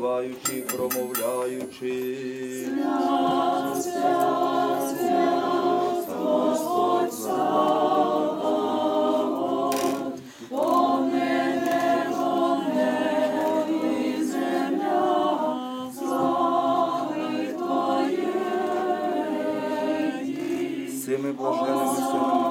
співаючи, промовляючи. З цими блаженними силами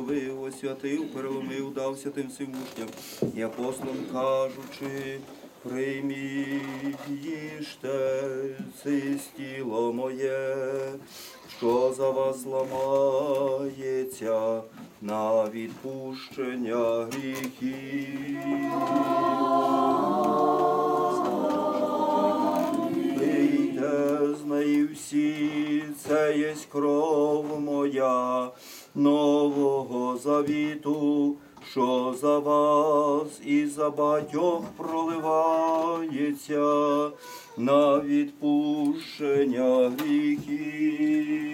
Благословив, освятив, переломив, дав святим всім учням і апостолам кажучи, прийміть їжте, це тіло моє, що за вас ламається на відпущення гріхів. З неї всі, це єсть кров моя нового завіту, що за вас і за батьох проливається на відпущення гріхів.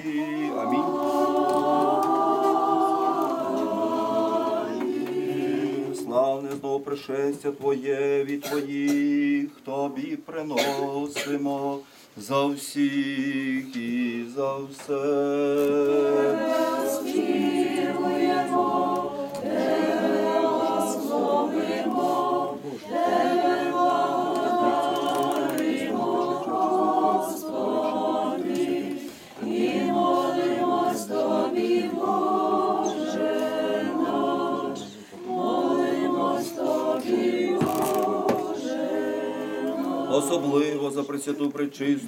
Амінь. Славне знов пришестя Твоє від Твоїх, Тобі приносимо за всіх і за все. Особливо за пресвяту пречисту